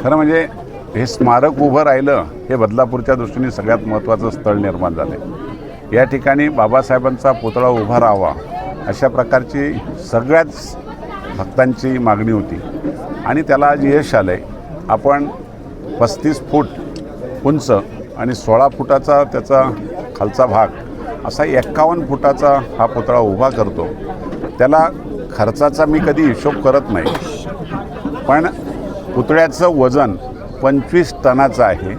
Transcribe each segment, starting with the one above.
खरं म्हणजे हे स्मारक उभं राहिलं हे बदलापूरच्या दृष्टीने सगळ्यात महत्त्वाचं स्थळ निर्माण झालं आहे या ठिकाणी बाबासाहेबांचा पुतळा उभा राहावा अशा प्रकारची सगळ्याच भक्तांची मागणी होती. आणि त्याला आज यश आलं आहे आपण पस्तीस फूट उंच आणि सोळा फुटाचा त्याचा खालचा भाग असा एक्कावन्न फुटाचा हा पुतळा उभा करतो. त्याला खर्चाचा मी कधी हिशोब करत नाही. पण पुतळ्याचं वजन पंचवीस टनाचं आहे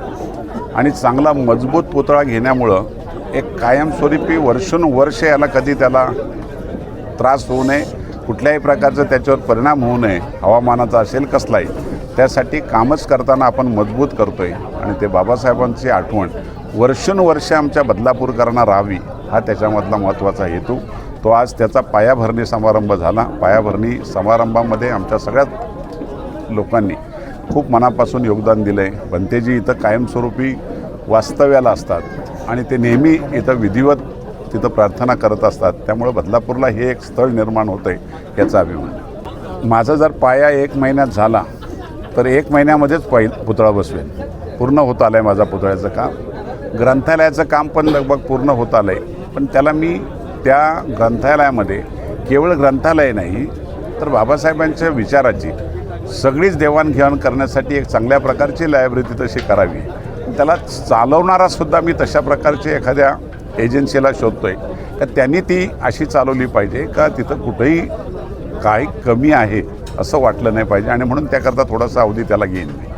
आणि चांगला मजबूत पुतळा घेण्यामुळं एक कायमस्वरूपी वर्षानुवर्ष याला कधी त्याला त्रास होऊ नये कुठल्याही प्रकारचा त्याच्यावर परिणाम होऊ नये हवामानाचा असेल कसलाही त्यासाठी कामच करताना आपण मजबूत करतो आहे आणि ते बाबासाहेबांची आठवण वर्षानुवर्ष आमच्या बदलापूरकरांना राहावी हा त्याच्यामधला महत्त्वाचा हेतू. तो आज त्याचा पायाभरणी समारंभ झाला. पायाभरणी समारंभामध्ये आमच्या सगळ्यात लोकांनी खूप मनापासून योगदान दिलं आहे भंतेजी इथं कायमस्वरूपी वास्तव्याला असतात आणि ते नेहमी इथं विधिवत तिथं प्रार्थना करत असतात. त्यामुळं बदलापूरला हे एक स्थळ निर्माण होतं आहे याचा अभिमान माझा जर पाया एक महिन्यात झाला तर एक महिन्यामध्येच पै पुतळा बसवेल. पूर्ण होत आलं आहे माझा पुतळ्याचं काम. ग्रंथालयाचं काम पण लगभग पूर्ण होत आलं आहे पण त्याला मी त्या ग्रंथालयामध्ये केवळ ग्रंथालय नाही तर बाबासाहेबांच्या विचाराची सगळीच देवाणघेवाण करण्यासाठी एक चांगल्या प्रकारची लायब्ररी तशी करावी. त्याला चालवणारासुद्धा मी तशा प्रकारचे एखाद्या एजन्सीला शोधतो आहे तर त्यांनी ती अशी चालवली पाहिजे का तिथं कुठेही काय कमी आहे असं वाटलं नाही पाहिजे आणि म्हणून त्याकरता थोडासा अवधी त्याला घेईन मी